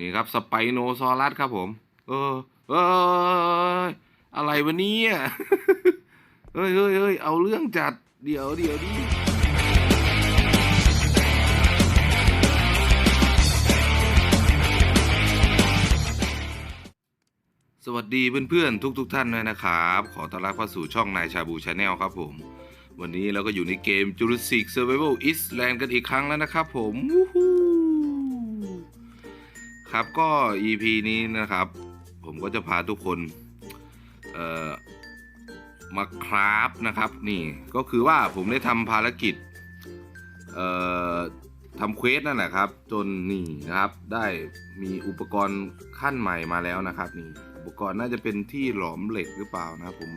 นี่ครับสไปโนซอรัสครับผม เออเอออะไรวะเนี่ยเฮ้ยเฮ้ยเฮ้ยเอาเรื่องจัดเดี๋ยวเดี๋ยวดิสวัสดีเพื่อนๆ ทุกๆทท่านด้วยนะครับ ขอต้อนรับเข้าสู่ช่องนายชาบูชาแนลครับผม วันนี้เราก็อยู่ในเกม Jurassic Survival Island กันอีกครั้งแล้วนะครับผมวู้ฮู้ ครับก็ EP นี้นะครับ ผมก็จะพาทุกคนเอ่อมาคราฟนะครับนี่ก็คือว่าผมได้ทำภารกิจเอ่อทำเควสนั่นแหละครับ จนนี่นะครับได้มีอุปกรณ์ขั้นใหม่มาแล้วนะครับนี่อุปกรณ์น่าจะเป็นที่หลอมเหล็กหรือเปล่านะผม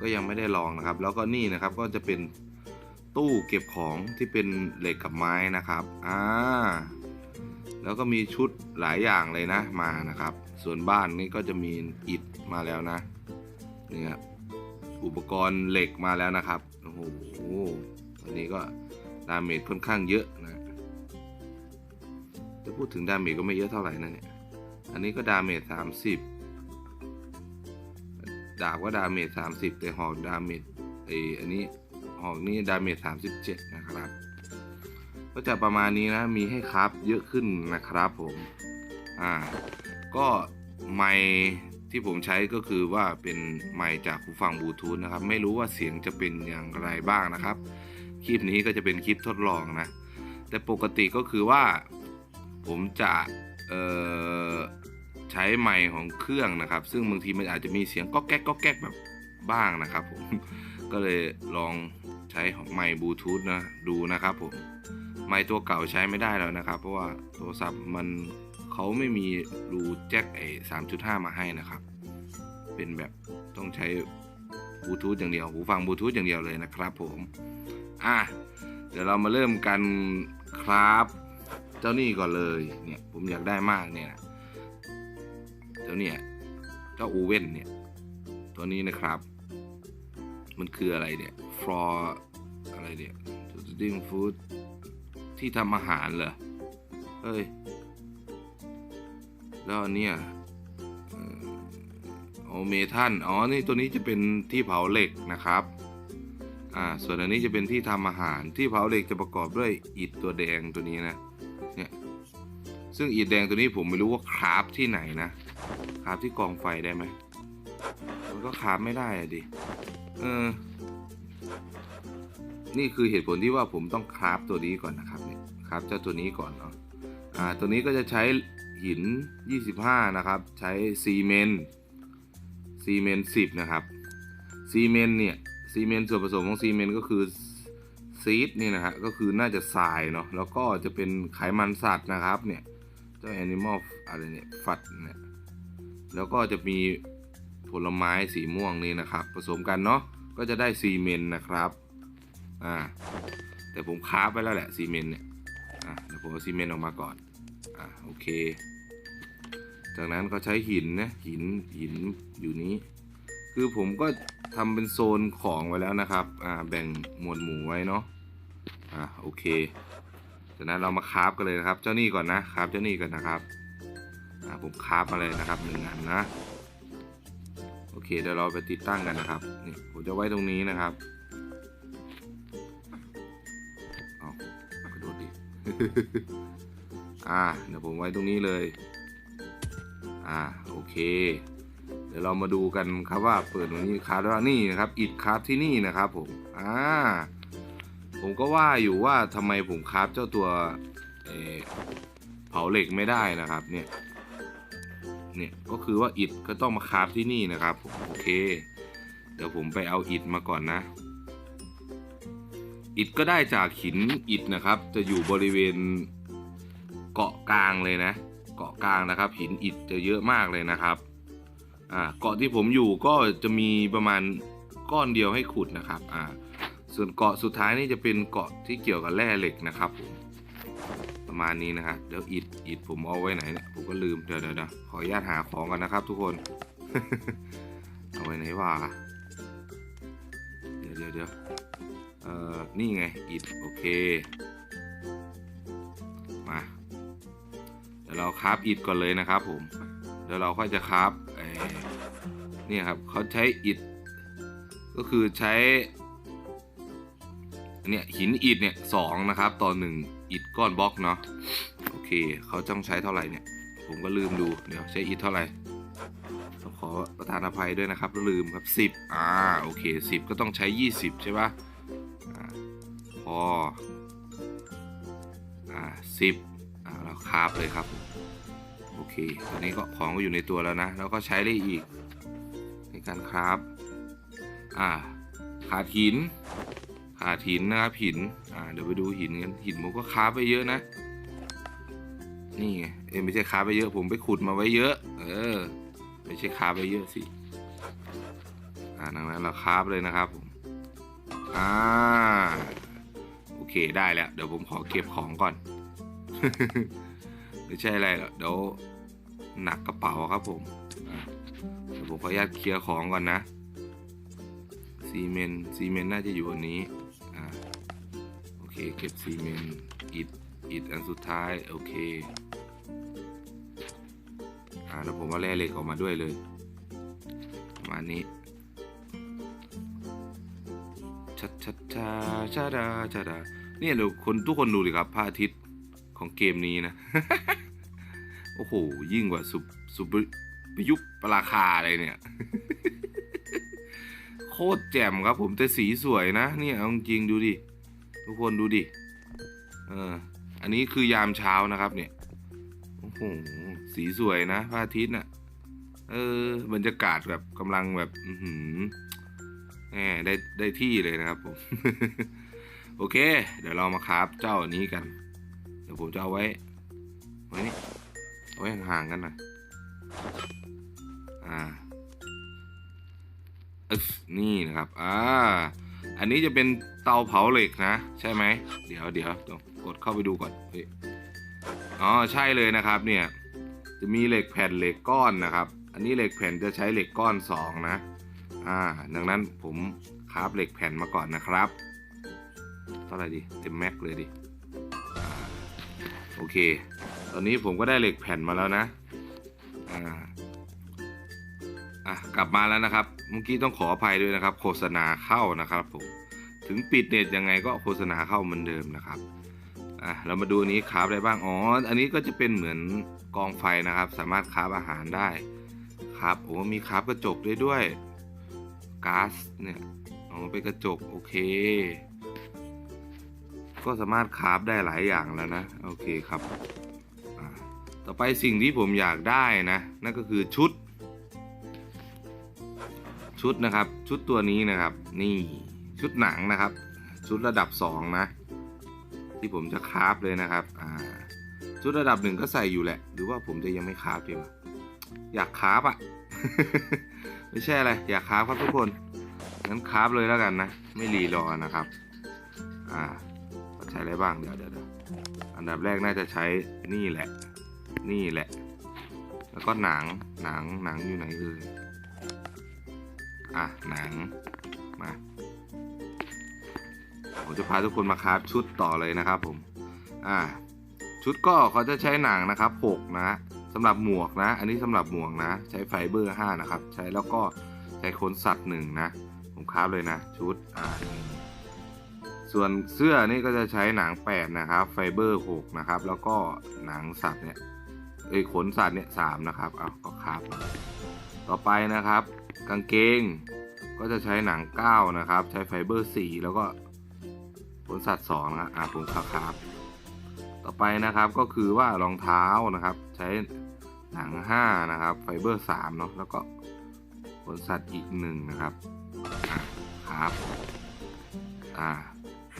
ก็ยังไม่ได้ลองนะครับ แล้วก็นี่นะครับก็จะเป็นตู้เก็บของที่เป็นเหล็กกับไม้นะครับอ่า แล้วก็มีชุดหลายอย่างเลยนะมานะครับ ส่วนบ้านนี่ก็จะมีอิฐมาแล้วนะนี่ครับอุปกรณ์เหล็กมาแล้วนะครับโอ้โหอันนี้ก็ดาเมจค่อนข้างเยอะนะจะพูดถึงดาเมจก็ไม่เยอะเท่าไหร่นะเนี่ยอันนี้ก็ดาเมจสามสิบดาบก็ดาเมจสามสิบแต่หอกดาเมจไออันนี้หอกนี่ดาเมจสามสิบเจ็ดนะครับ ก็จะประมาณนี้นะมีให้ครับเยอะขึ้นนะครับผมอ่าก็ไมค์ที่ผมใช้ก็คือว่าเป็นไมค์จากหูฟังบลูทูธนะครับ ไม่รู้ว่าเสียงจะเป็นอย่างไรบ้างนะครับ คลิปนี้ก็จะเป็นคลิปทดลองนะ แต่ปกติก็คือว่าผมจะเออใช้ไมค์ของเครื่องนะครับ ซึ่งบางทีมันอาจจะมีเสียงก๊อกแก๊กก๊อกแก๊กแบบบ้างนะครับผมก็เลยลองใช้ของไมค์บลูทูธนะดูนะครับผม ไมค์ตัวเก่าใช้ไม่ได้แล้วนะครับ เพราะว่าโทรศัพท์มันเขาไม่มีรูแจ็คไอ้สามจุดห้ามาให้นะครับ เป็นแบบต้องใช้บลูทูธอย่างเดียว หูฟังบลูทูธอย่างเดียวเลยนะครับผม อะ เดี๋ยวเรามาเริ่มกันครับ เจ้านี่ก่อนเลยเนี่ยผมอยากได้มากเนี่ยเจ้าเนี่ยเจ้าอูเว่นเนี่ย ตัวนี้นะครับ มันคืออะไรเนี่ยฟลออะไรเนี่ยดิ้งฟู้ด ที่ทำอาหารเหรอ เฮ้ย แล้วอันเนี่ยเอ่ออ๋อเมทัลอ๋อ นี่ตัวนี้จะเป็นที่เผาเหล็กนะครับ อ่า ส่วนอันนี้จะเป็นที่ทำอาหาร ที่เผาเหล็กจะประกอบด้วยอิฐตัวแดงตัวนี้นะ เนี่ย ซึ่งอิฐแดงตัวนี้ผมไม่รู้ว่าคราฟที่ไหนนะ คราฟที่กองไฟได้ไหมมันก็คราฟไม่ได้อะดิ เออนี่คือเหตุผลที่ว่าผมต้องคราฟตัวนี้ก่อนนะครับ คราฟเจ้าตัวนี้ก่อนเนาะอ่าตัวนี้ก็จะใช้หิน 25 นะครับ ใช้ซีเมนซีเมนต์10นะครับซีเมนเนี่ยซีเมนส่วนผสมของซีเมนก็คือซีดนี่นะฮะก็คือน่าจะทรายเนาะแล้วก็จะเป็นไขมันสัตว์นะครับเนี่ยเจ้าแอนิมอลอะไรเนี่ยฟัดเนี่ยแล้วก็จะมีผลไม้สีม่วงนี่นะครับ ผสมกันเนาะก็จะได้ซีเมนนะครับอ่าแต่ผมคราฟไว้แล้วแหละซีเมนเนี่ย อะเดี๋ยวผมเอาซีเมนต์ออกมาก่อนอะโอเค จากนั้นก็ใช้หินนะหินหินอยู่นี้ คือผมก็ทำเป็นโซนของไว้แล้วนะครับอ่าแบ่งหมวดหมู่ไว้เนาะอะโอเค จากนั้นเรามาคราฟกันเลยนะครับ เจ้านี่ก่อนนะคราฟเจ้านี่ก่อนนะครับอ่าผมคราฟมาเลยนะครับหนึ่งอันนะโอเคเดี๋ยวเราไปติดตั้งกันนะครับนี่ผมจะไว้ตรงนี้นะครับ อ่าเดี๋ยวผมไว้ตรงนี้เลย อ่าโอเค เดี๋ยวเรามาดูกันครับว่าเปิดวันนี้คาร์ดว่านี่นะครับอิดคาราฟที่นี่นะครับผมอ่าผมก็ว่าอยู่ว่าทำไมผมคาราฟเจ้าตัวเอ่อเผาเหล็กไม่ได้นะครับเนี่ยเนี่ยก็คือว่าอิดก็ต้องมาคาราฟที่นี่นะครับผมโอเค เดี๋ยวผมไปเอาอิดมาก่อนนะ อิฐก็ได้จากหินอิฐนะครับ จะอยู่บริเวณเกาะกลางเลยนะ เกาะกลางนะครับ หินอิฐจะเยอะมากเลยนะครับอ่าเกาะที่ผมอยู่ก็จะมีประมาณก้อนเดียวให้ขุดนะครับอ่าส่วนเกาะสุดท้ายนี่จะเป็นเกาะที่เกี่ยวกับแร่เหล็กนะครับผมประมาณนี้นะครับเดี๋ยวอิฐอิฐผมเอาไว้ไหนเนี่ยผมก็ลืมเดี๋ยวเดี๋ยวเดี๋ยวขออนุญาตหาของกันนะครับ ทุกคน เอาไว้ไหนวะเดี๋ยวเดี๋ยวเดี๋ยว เอ่อ นี่ไง อิดโอเค มา เดี๋ยวเราคราฟอิฐก่อนเลยนะครับผม เดี๋ยวเราค่อยจะคราฟเอ่อเนี่ยครับเขาใช้อิฐก็คือใช้เนี่ยหินอิฐเนี่ยสองนะครับ ต่อหนึ่งอิฐก้อนบล็อกเนาะ โอเคเขาต้องใช้เท่าไหร่เนี่ย ผมก็ลืมดู เดี๋ยวใช้อิฐเท่าไหร่ขอประทานอภัยด้วยนะครับ ลืมครับสิบอ่า โอเคสิบก็ต้องใช้ยี่สิบใช่ปะอ่า พออ่าสิบอ่าเราคราฟเลยครับ โอเค ตอนนี้ก็ของก็อยู่ในตัวแล้วนะ แล้วก็ใช้ได้อีก ในการคราฟอ่าขาดหินขาดหินนะครับหิน อ่า เดี๋ยวไปดูหินกัน หินผมก็คราฟไปเยอะนะ นี่ไง เอ้ยไม่ใช่คราฟไปเยอะ ผมไปขุดมาไว้เยอะ เออ ไม่ใช่คราฟไปเยอะสิ อ่าดังนั้นเราคราฟเลยนะครับผม อ่า เคได้แล้ว เดี๋ยวผมขอเก็บของก่อน ไม่ใช่อะไรหรอกเดี๋ยวหนักกระเป๋าครับผมเดี๋ยวผมขออนุญาตเคลียร์ของก่อนนะซีเมนซีเมนน่าจะอยู่อันนี้อ่าโอเคเก็บซีเมนอิฐอิฐอันสุดท้ายโอเคอ่าแล้วผมว่าแร่เหล็กออกมาด้วยเลยประมาณนี้ชัดชัดชาชาดาชาดา เนี่ยเดี๋ยวคนทุกคนดูดิครับพระอาทิตย์ของเกมนี้นะ โอ้โห ยิ่งกว่าสุสุปประยุกต์ปราคาอะไรเนี่ย โคตรแจ่มครับผมแต่สีสวยนะเนี่ยเอาจริงดูดิ ทุกคนดูดิเอออันนี้คือยามเช้านะครับ เนี่ยโอ้โหสีสวยนะพระอาทิตย์น่ะเออบรรยากาศแบบกำลังแบบ อือหือแหมได้ได้ที่เลยนะครับผม โอเค เดี๋ยวเรามาคราฟเจ้าอันนี้กัน เดี๋ยวผมจะเอาไว้ ไว้นี่เอาไว้ห่างๆกันหน่อยอ่าอึ๊บนี่นะครับ อ่า อันนี้จะเป็นเตาเผาเหล็กนะ ใช่ไหม เดี๋ยวเดี๋ยวต้องกดเข้าไปดูก่อนเฮ้ยอ๋อ ใช่เลยนะครับ เนี่ย จะมีเหล็กแผ่นเหล็กก้อนนะครับ อันนี้เหล็กแผ่นจะใช้เหล็กก้อนสองนะ อ่า ดังนั้นผมคราฟเหล็กแผ่นมาก่อนนะครับ เท่าไหร่ดีเต็มแม็กเลยดิโอเค ตอนนี้ผมก็ได้เหล็กแผ่นมาแล้วนะอ่าอะกลับมาแล้วนะครับ เมื่อกี้ต้องขออภัยด้วยนะครับ โฆษณาเข้านะครับผมถึงปิดเน็ตยังไงก็โฆษณาเข้าเหมือนเดิมนะครับอะเรามาดูอันนี้คราฟอะไรบ้างอ๋ออันนี้ก็จะเป็นเหมือนกองไฟนะครับ สามารถคราฟอาหารได้ครับโอ้มีคราฟกระจกด้ด้วยก๊าซเนี่ยอ๋อเป็นกระจกโอเค ก็สามารถคราฟได้หลายอย่างแล้วนะ โอเคครับ ต่อไปสิ่งที่ผมอยากได้นะ นั่นก็คือชุด ชุดนะครับ ชุดตัวนี้นะครับ นี่ชุดหนังนะครับ ชุดระดับสองนะ ที่ผมจะคราฟเลยนะครับ อ่า ชุดระดับหนึ่งก็ใส่อยู่แหละ หรือว่าผมจะยังไม่คราฟดีวะอยากคราฟอะไม่ใช่อะไร อยากคราฟครับทุกคน งั้นคราฟเลยแล้วกันนะ ไม่รีรอนะครับ อ่า ใช้อะไรบ้างเดี๋ยวเดี๋ยวเดี๋ยวอันดับแรกน่าจะใช้นี่แหละ นี่แหละ แล้วก็หนังหนังหนังอยู่ไหนเอ่ยอะหนังมาผมจะพาทุกคนมาคราฟชุดต่อเลยนะครับผมอ่าชุดก็เขาจะใช้หนังนะครับหกนะสำหรับหมวกนะ อันนี้สำหรับหมวกนะ ใช้ไฟเบอร์ห้านะครับ ใช้แล้วก็ใช้ขนสัตว์หนึ่งนะ ผมคราฟเลยนะ ชุดอ่า ส่วนเสื้อนี่ก็จะใช้หนังแปดนะครับ ไฟเบอร์หกนะครับ แล้วก็หนังสัตว์เนี่ยเอ้ยขนสัตว์เนี่ยสามนะครับเอาก็คราฟมาต่อไปนะครับ กางเกงก็จะใช้หนังเก้านะครับ ใช้ไฟเบอร์สี่แล้วก็ขนสัตว์สองนะอะผมคราฟครับ ต่อไปนะครับก็คือว่ารองเท้านะครับ ใช้หนังห้านะครับ ไฟเบอร์สามเนาะแล้วก็ขนสัตว์อีกหนึ่งนะครับอะครับอ่า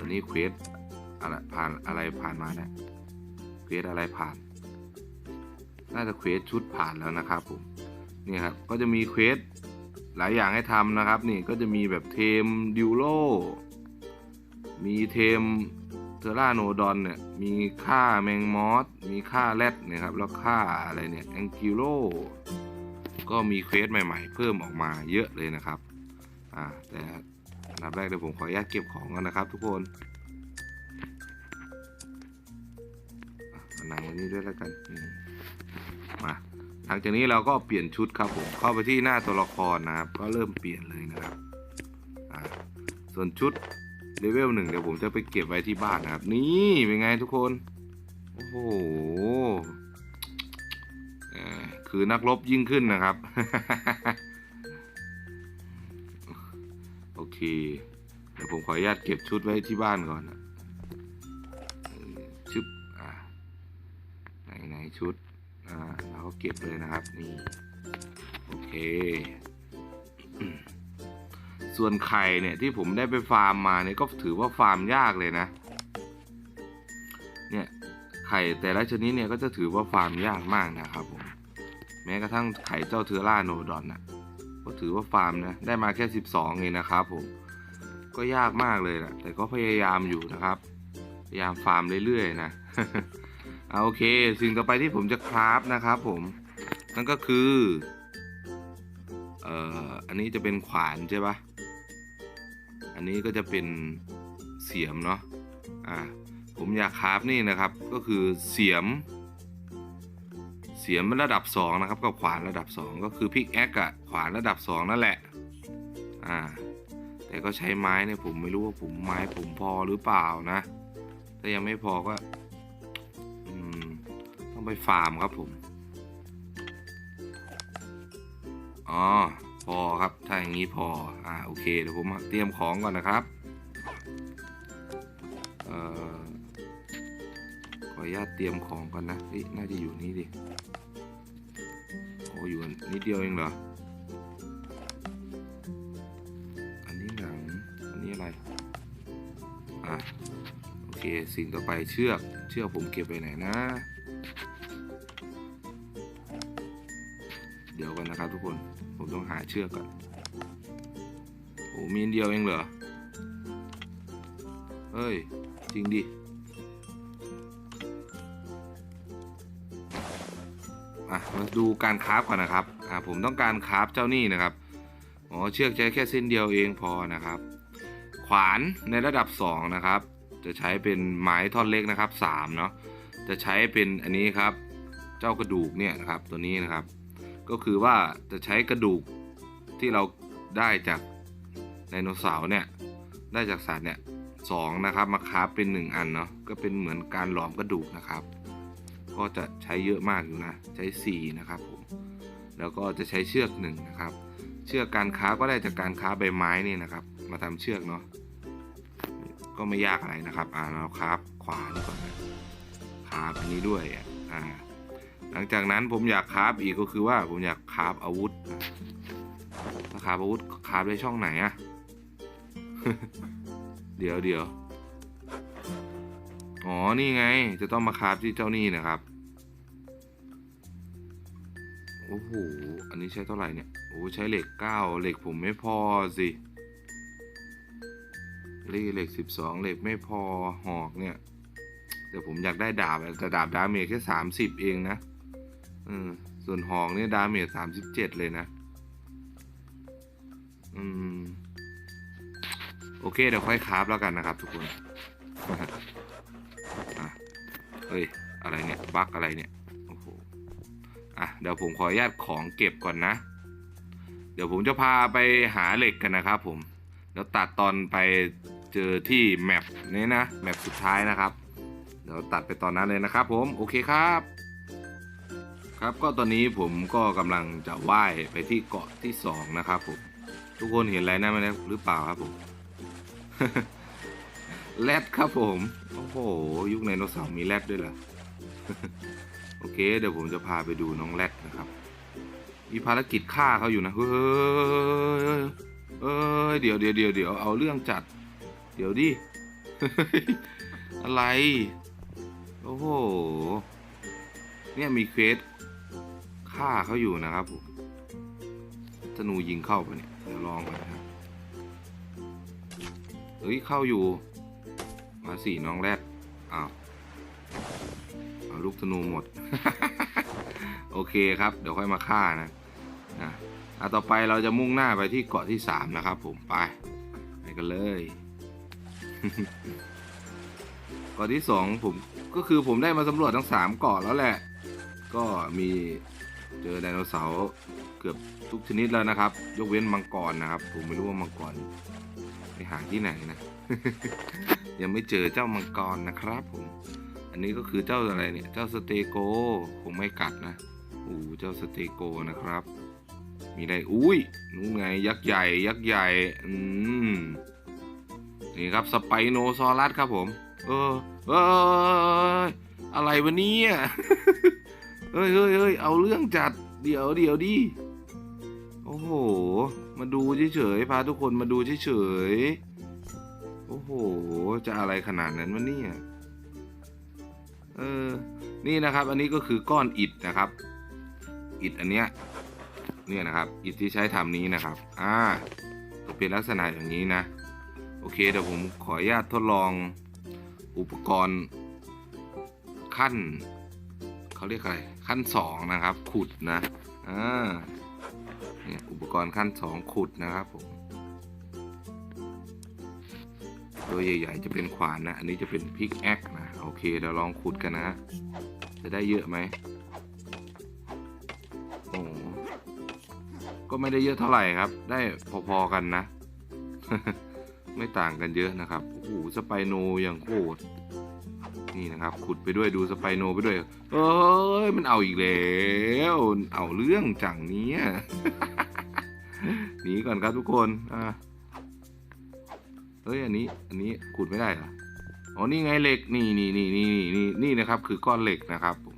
ตอนนี้เควสอะไรผ่านอะไรผ่านมาเนี่ยเควสอะไรผ่าน น่าจะเควสชุดผ่านแล้วนะครับผมนี่ครับก็จะมีเควสหลายอย่างให้ทำนะครับ นี่ก็จะมีแบบเทมดิวโลมีเทมเทอร่าโนดอนเนี่ยมีค่าแมงมอสมีค่าแรดเนี่ยครับแล้วค่าอะไรเนี่ยแองกิโลก็มีเควสใหม่ ๆ เพิ่มออกมาเยอะเลยนะครับอ่าแต่ อันดับแรกเดี๋ยวผมขออนุญาตเก็บของกันนะครับ ทุกคนอ่าหนังอันนี้ด้วยแล้วกันอืมหลังจากนี้เราก็เปลี่ยนชุดครับผมเข้าไปที่หน้าตัวละครนะครับ ก็เริ่มเปลี่ยนเลยนะครับส่วนชุดเลเวลหนึ่งเดี๋ยวผมจะไปเก็บไว้ที่บ้านนะครับ นี่เป็นไงทุกคน โอ้โหคือนักรบยิ่งขึ้นนะครับ เคเดี๋ยวผมขออนุญาตเก็บชุดไว้ที่บ้านก่อนนะชึบอ่าไหนไหนชุดอ่าเราก็เก็บเลยนะครับนี่โอเค ส่วนไข่เนี่ยที่ผมได้ไปฟาร์มมาเนี่ยก็ถือว่าฟาร์มยากเลยนะ เนี่ยไข่แต่ละชนิดเนี่ยก็จะถือว่าฟาร์มยากมากนะครับผมแม้กระทั่งไข่เจ้าเทอร่าโนดอนน่ะ ก็ถือว่าฟาร์มนะได้มาแค่ 12เองนะครับผมก็ยากมากเลยนะแต่ก็พยายามอยู่นะครับพยายามฟาร์มเรื่อยๆนะเอาโอเคสิ่งต่อไปที่ผมจะคราฟนะครับผมนั่นก็คือเอ่ออันนี้จะเป็นขวานใช่ปะอันนี้ก็จะเป็นเสียมเนาะอ่าผมอยากคราฟนี่นะครับก็คือเสียม เสียมระดับ 2 นะครับกับขวานระดับ 2 ก็คือพิกแอคอะขวานระดับ 2 นั่นแหละอ่าแต่ก็ใช้ไม้เนี่ยผมไม่รู้ว่าผมไม้ผมพอหรือเปล่านะ ถ้ายังไม่พอก็อืมต้องไปฟาร์มครับผมอ๋อพอครับถ้าอย่างนี้พออ่าโอเคเดี๋ยวผมเตรียมของก่อนนะครับเอ่อขออนุญาตเตรียมของก่อนนะเฮ้ยน่าจะอยู่นี่ดิ นิดเดียวเองเหรอ อันนี้หนัง อันนี้อะไร อะ โอเค สิ่งต่อไปเชือก เชือกผมเก็บไปไหนนะ เดี๋ยวกันนะครับทุกคน ผมต้องหาเชือกก่อน โอ้มีอันเดียวเองเหรอ เฮ้ย จริงดิ อะมาดูการคราฟก่อนนะครับอ่าผมต้องการคราฟเจ้านี่นะครับอ๋อเชือกใช้แค่เส้นเดียวเองพอนะครับ ขวานในระดับ 2 นะครับ จะใช้เป็นไม้ท่อนเล็กนะครับ3เนาะจะใช้เป็นอันนี้ครับ เจ้ากระดูกเนี่ยนะครับตัวนี้นะครับ ก็คือว่าจะใช้กระดูกที่เราได้จากไดโนเสาร์เนี่ยได้จากสัตว์เนี่ยสองนะครับมาคราฟเป็น 1 อันเนาะก็เป็นเหมือนการหลอมกระดูกนะครับ ก็จะใช้เยอะมากอยู่นะใช้ 4 นะครับผมแล้วก็จะใช้เชือกหนึ่งนะครับ เชือกการค้าก็ได้จากการค้าใบไม้นี่นะครับ มาทำเชือกเนาะก็ไม่ยากอะไรนะครับ อ่าเราคราฟขวานก่อนนะคราฟอันนี้ด้วยอ่าหลังจากนั้นผมอยากคราฟอีกก็คือว่าผมอยากคราฟอาวุธนะถ้าคราฟอาวุธคราฟได้ช่องไหนอะเดี๋ยวเดี๋ยว อ๋อ นี่ไง จะต้องมาคราฟที่เจ้านี่นะครับ โอ้โห อันนี้ใช้เท่าไหร่เนี่ย โอ้ใช้เหล็กเก้าเหล็กผมไม่พอสิเหล็กเหล็กสิบสองเหล็กไม่พอหอกเนี่ยแต่ผมอยากได้ดาบอะแต่ดาบดาเมจแค่สามสิบเองนะเออส่วนหอกเนี่ยดาเมจสามสิบเจ็ดเลยนะ อืม โอเค เดี๋ยวค่อยคราฟแล้วกันนะครับทุกคน เฮ้ย อะไรเนี่ย บั๊กอะไรเนี่ย โอ้โห อะ เดี๋ยวผมขออนุญาตของเก็บก่อนนะ เดี๋ยวผมจะพาไปหาเหล็กกันนะครับผมเดี๋ยวตัดตอนไปเจอที่แมปนี้นะ แมปสุดท้ายนะครับ เดี๋ยวตัดไปตอนนั้นเลยนะครับผม โอเคครับ ครับก็ตอนนี้ผมก็กำลังจะว่ายไปที่เกาะที่สองนะครับผม ทุกคนเห็นอะไรนะไหมหรือเปล่าครับผม แรดครับผม โอ้โห ยุคไดโนเสาร์มีแรดด้วยเหรอ โอเค เดี๋ยวผมจะพาไปดูน้องแรดนะครับ มีภารกิจฆ่าเขาอยู่นะ เฮ้ยเอ้ยเดี๋ยวเดี๋ยวเดี๋ยวเดี๋ยวเอาเรื่องจัด เดี๋ยวดิ อะไร โอ้โห เนี่ยมีเควสฆ่าเขาอยู่นะครับผมธนูยิงเข้าไปเนี่ยเดี๋ยวลองก่อนนะครับเฮ้ยเข้าอยู่ มาสี่น้องแรดอ้าวเอาลูกธนูหมด โอเคครับ เดี๋ยวค่อยมาฆ่านะอะอะต่อไปเราจะมุ่งหน้าไปที่เกาะที่สามนะครับ ผมไปไปกันเลยเกาะที่สองผมก็คือผมได้มาสำรวจทั้งสามเกาะแล้วแหละ ก็มีเจอไดโนเสาร์เกือบทุกชนิดแล้วนะครับ ยกเว้นมังกรนะครับ ผมไม่รู้ว่ามังกรไปหาที่ไหนนะ ยังไม่เจอเจ้ามังกรนะครับผม อันนี้ก็คือเจ้าอะไรเนี่ย เจ้าสเตโกคงไม่กัดนะโอ้เจ้าสเตโกนะครับ มีอะไรอุ้ยนู่นไงยักษ์ใหญ่ยักษ์ใหญ่อืมนี่ครับสไปโนซอรัสครับผม เออเอออะไรวะเนี่ยเฮ้ยเฮ้ยเฮ้ยเอาเรื่องจัดเดี๋ยวเดี๋ยวดิโอ้โห มาดูเฉยๆพาทุกคนมาดูเฉยๆ โอ้โห จะอะไรขนาดนั้นวะเนี่ย เออ นี่นะครับ อันนี้ก็คือก้อนอิฐนะครับ อิฐอันเนี้ย เนี่ยนะครับ อิฐที่ใช้ทำนี้นะครับ อ่าจะเป็นลักษณะอย่างนี้นะ โอเค เดี๋ยวผมขออนุญาตทดลองอุปกรณ์ ขั้น เขาเรียกอะไร ขั้นสองนะครับ ขุดนะ อ่า เนี่ย อุปกรณ์ขั้นสองขุดนะครับผม ตัวใหญ่ๆ จะเป็นขวานนะ อันนี้จะเป็นพิกแอคนะ โอเคเดี๋ยวลองขุดกันนะ จะได้เยอะไหมโอ้ก็ไม่ได้เยอะเท่าไหร่ครับ ได้พอๆกันนะ ไม่ต่างกันเยอะนะครับ โอ้โห สไปโนอย่างโคตร นี่นะครับ ขุดไปด้วยดูสไปโนไปด้วย เอ้ย มันเอาอีกแล้ว เอาเรื่องจังเนี้ยหนีก่อนครับทุกคน อ่า เฮ้ยอันนี้อันนี้ขุดไม่ได้เหรออ๋อนี่ไงเหล็กนี่นี่นี่นี่นี่นี่นะครับ คือก้อนเหล็กนะครับผม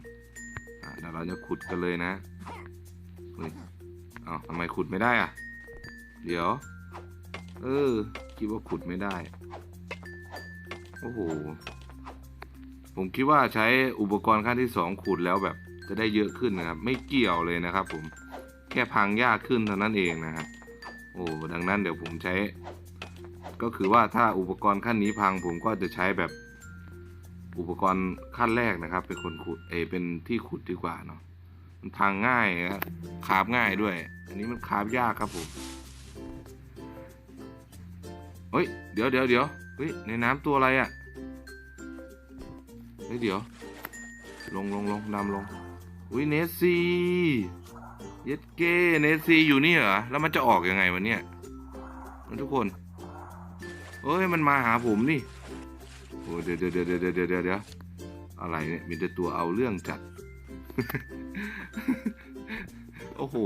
อ่าเดี๋ยวเราจะขุดกันเลยนะเฮ้ยอ้าทำไมขุดไม่ได้อะ เดี๋ยว เออคิดว่าขุดไม่ได้ โอ้โห ผมคิดว่าใช้อุปกรณ์ขั้นที่สองขุดแล้วแบบ จะได้เยอะขึ้นนะครับ ไม่เกี่ยวเลยนะครับ ผมแค่พังยากขึ้นเท่านั้นเองนะครับโอ้ดังนั้นเดี๋ยวผมใช้ ก็คือว่าถ้าอุปกรณ์ขั้นนี้พังผมก็จะใช้แบบอุปกรณ์ขั้นแรกนะครับ เป็นคนขุดเอเป็นที่ขุดดีกว่าเนาะมันพังง่ายนะครับคาบง่ายด้วย อันนี้มันคาบยากครับผมเฮ้ยเดี๋ยวเดี๋ยวเดี๋ยวเฮ้ยในน้ำตัวอะไรอะ่ะเฮ้ยเดี๋ยว ลงลงลงดำลงอุ้ยเนสซี่เย็ดเก้เนสซี่อยู่นี่เหรอแล้วมันจะออกยังไงวะเนี่ยทุกคน เฮ้ยมันมาหาผมนี่โอ้เดี๋ยวเดี๋ยวเดี๋ยวเดี๋ยวเดี๋ยวเดะเดะอะไรเนี่ยมีแต่ตัวเอาเรื่องจัด โอ้โห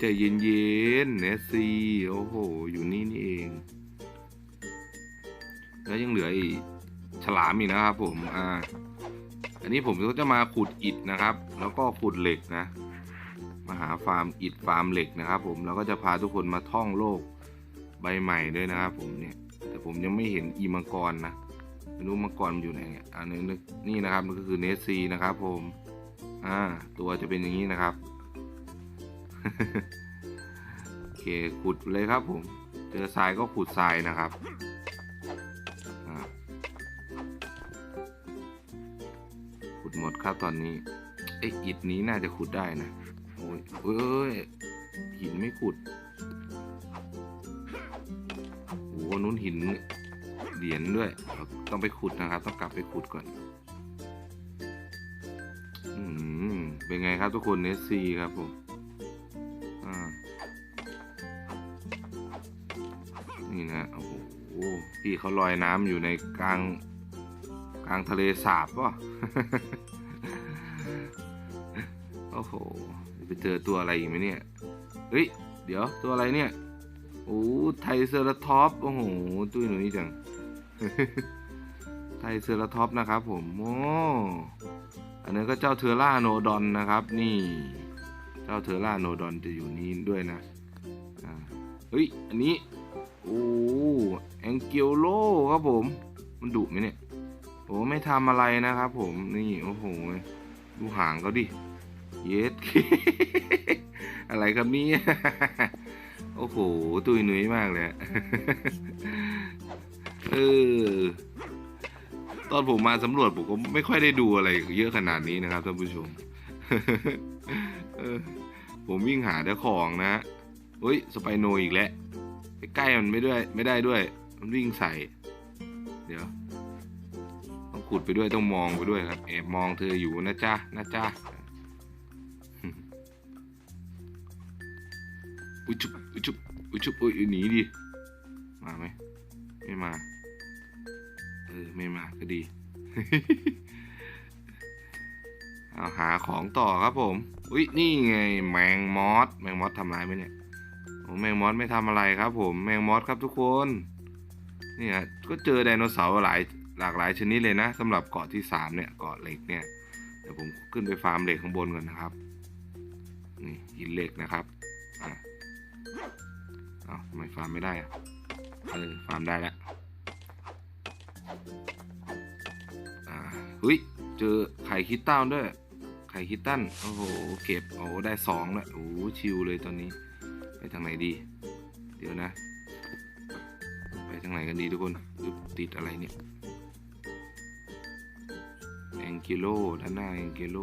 ใจเย็นเย็นๆเนสซี่โอ้โห อยู่นี่นี่เอง แล้วยังเหลืออีกฉลามอีกนะครับผม อ่า อันนี้ผมก็จะมาขุดอิฐนะครับ แล้วก็ขุดเหล็กนะ มาหาฟาร์มอิฐฟาร์มเหล็กนะครับ ผม แล้วก็จะพาทุกคนมาท่องโลกใบใหม่ด้วยนะครับผมเนี่ย ผมยังไม่เห็นอีมังกรนะไม่รู้มังกรมันอยู่ไหนเนี่ยอันนี้นึกนี่นะครับมันก็คือเนสซีนะครับผม อ่า ตัวจะเป็นอย่างนี้นะครับโอเคขุดเลยครับผมเจอทรายก็ขุดทรายนะครับขุดหมดครับตอนนี้ไออิฐนี้น่าจะขุดได้นะโอ้ยเอ้ยหินไม่ขุด โอ้นู้นหินเหรียญด้วย ต้องไปขุดนะครับ ต้องกลับไปขุดก่อนอืมเป็นไงครับทุกคนเนสซีครับผมอ่านี่นะโอ้โหพี่เขาลอยน้ำอยู่ในกลางกลางทะเลสาบป่ะโอ้โห ไปเจอตัวอะไรอีกไหมเนี่ย เฮ้ย เดี๋ยวตัวอะไรเนี่ย โอ้ไทเซอร์ท็อปโอ้โหตุ้ยหนุ่ยจัง ไทเซอร์ท็อปนะครับผมโอ้อันนั้ก็เจ้าเทอร่าโนดอนนะครับ นี่ เจ้าเทอร่าโนดอนจะอยู่นี่ด้วยนะเฮ้ย อันนี้ โอ้แองเกิลโลครับผม มันดุไหมเนี่ยโอ้ไม่ทำอะไรนะครับผมนี่โอ้โหดูหางเขาดิ เย็ดอะไรครับเนี่ย โอ้โห ตุยหนุยมากเลยเออ ตอนผมมาสำรวจผมก็ไม่ค่อยได้ดูอะไรเยอะขนาดนี้นะครับท่านผู้ชมผมวิ่งหาแต่ของนะฮะเฮ้ย สไปโนอีกแล้วใกล้มันไม่ด้วย ไม่ได้ด้วย มันวิ่งใส่ เดี๋ยว ต้องขุดไปด้วยต้องมองไปด้วยครับแอบมองเธออยู่นะจ๊ะนะจ๊ะอุ้ยชุบ อุ้ยชุบอุ้ยชุบอุ้ยหนีดิ มาไหม ไม่มา เออ ไม่มาก็ดี เอาหาของต่อครับผม อุ้ยนี่ไง แมงมอส แมงมอสทำร้ายไหมเนี่ยโอ้แมงมอสไม่ทำอะไรครับผม แมงมอสครับทุกคน นี่ฮะก็เจอไดโนเสาร์หลายหลากหลายชนิดเลยนะสำหรับเกาะที่สามเนี่ยเกาะเหล็กเนี่ยเดี๋ยวผมขึ้นไปฟาร์มเหล็กข้างบนก่อนนะครับ นี่หินเหล็กนะครับอะ อ้าทำไมฟาร์มไม่ได้อะเออฟาร์มได้แล้วอ่าเฮ้ยเจอไข่คิดเต้าด้วย ไข่คิดตันโอ้โห เก็บ โอ้ได้สองแล้วโอ้ชิวเลยตอนนี้ ไปทางไหนดี เดี๋ยวนะ ไปทางไหนกันดีทุกคนติดอะไรเนี่ยแองกิโลด้านหน้าแองกิโล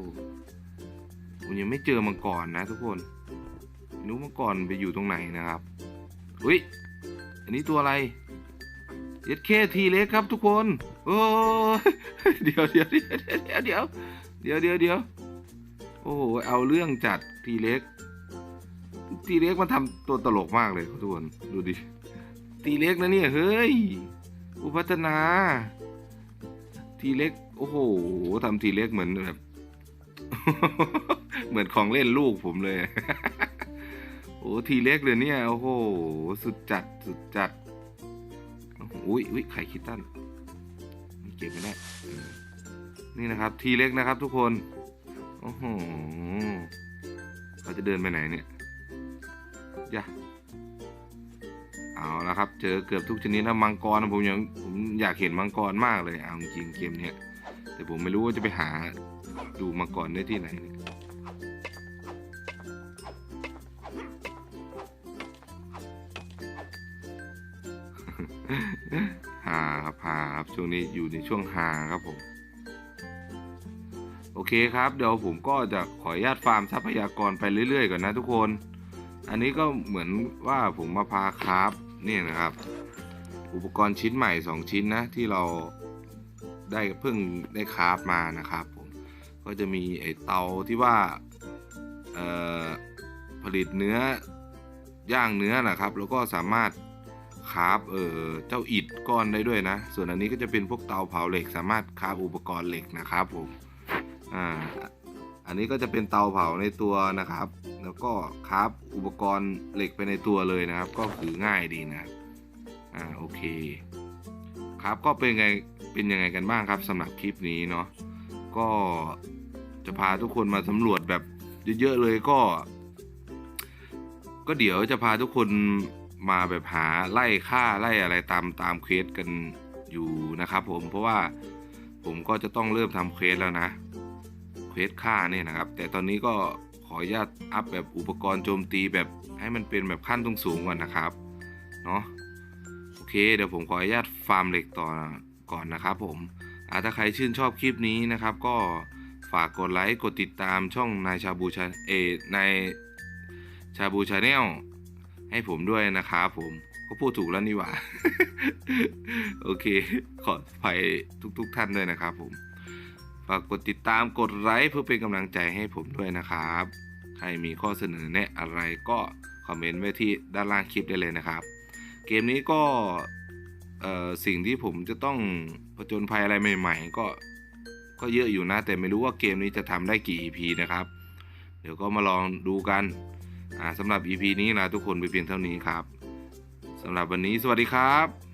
ผมยังไม่เจอมังกรนะทุกคน รู้มาก่อนไปอยู่ตรงไหนนะครับ อุ้ย อันนี้ตัวอะไรเย็ดเคทีเล็กครับทุกคน โอ้เดี๋ยวเดี๋ยวเดี๋ยวเดี๋ยวเดี๋ยวเดี๋ยวเดี๋ยวโอ้โหเอาเรื่องจัดทีเล็ก ทีเล็กมันทำตัวตลกมากเลยทุกคนดูดิ ทีเล็กนะเนี่ยเฮ้ย อุพัฒนา ทีเล็ก โอ้โหทำทีเล็กเหมือนแบบ เหมือนของเล่นลูกผมเลย โอ้ทีเล็กเลยเนี่ย โอ้โห สุดจัด สุดจัดโอ้โหอุ้ยอุ้ยไข่คิดตันนี่เก็บไม่ได้ นี่นะครับทีเล็กนะครับทุกคน โอ้โหเขาจะเดินไปไหนเนี่ยยะเอาละครับ เจอเกือบทุกชนิดนะมังกรผมยังผมอยากเห็นมังกรมากเลย เอาจริงเกมเนี้ยแต่ผมไม่รู้ว่าจะไปหาดูมังกรได้ที่ไหนเนี่ย ช่วงนี้อยู่ในช่วงหาครับผมโอเคครับ เดี๋ยวผมก็จะขออนุญาตฟาร์มทรัพยากรไปเรื่อยๆก่อนนะทุกคน อันนี้ก็เหมือนว่าผมมาพาคราฟนี่นะครับ อุปกรณ์ชิ้นใหม่ 2 ชิ้นนะที่เราได้เพิ่งได้คราฟมานะครับผมก็จะมีไอเตาที่ว่าผลิตเนื้อย่างเนื้อนะครับ แล้วก็สามารถ คาฟเอ่อเจ้าอิฐก้อนได้ด้วยนะ ส่วนอันนี้ก็จะเป็นพวกเตาเผาเหล็ก สามารถคาฟอุปกรณ์เหล็กนะครับผมอ่าอันนี้ก็จะเป็นเตาเผาในตัวนะครับ แล้วก็คาฟอุปกรณ์เหล็กไปในตัวเลยนะครับ ก็คือง่ายดีนะอ่าโอเค ครับก็เป็นไงเป็นยังไงกันบ้างครับสำหรับคลิปนี้เนาะก็จะพาทุกคนมาสำรวจแบบเยอะๆเลยก็ ก็เดี๋ยวจะพาทุกคน มาแบบหาไล่ฆ่าไล่อะไรตามตามเควสกันอยู่นะครับผมเพราะว่าผมก็จะต้องเริ่มทำเควสแล้วนะเควสฆ่าเนี่ยนะครับ แต่ตอนนี้ก็ขออนุญาตอัพแบบอุปกรณ์โจมตีแบบให้มันเป็นแบบขั้นสูงสูงก่อนนะครับเนาะโอเค เดี๋ยวผมขออนุญาตฟาร์มเหล็กต่อก่อนนะครับ ผมอาถ้าใครชื่นชอบคลิปนี้นะครับ ก็ฝากกดไลค์กดติดตามช่องนายชาบูชาเอในชาบูชาแนล ให้ผมด้วยนะครับผมก็พูดถูกแล้วนี่หว่า โอเค ขออภัยทุกๆทท่านด้วยนะครับผม ฝากกดติดตามกดไลค์เพื่อเป็นกำลังใจให้ผมด้วยนะครับ ใครมีข้อเสนอแนะอะไรก็คอมเมนต์ไว้ที่ด้านล่างคลิปได้เลยนะครับ เกมนี้ก็สิ่งที่ผมจะต้องผจญภัยอะไรใหม่ๆ ก็ก็เยอะอยู่นะ แต่ไม่รู้ว่าเกมนี้จะทำได้กี่ EP นะครับ เดี๋ยวก็มาลองดูกัน สำหรับ EP นี้ลาทุกคนไปเพียงเท่านี้ครับสำหรับวันนี้สวัสดีครับ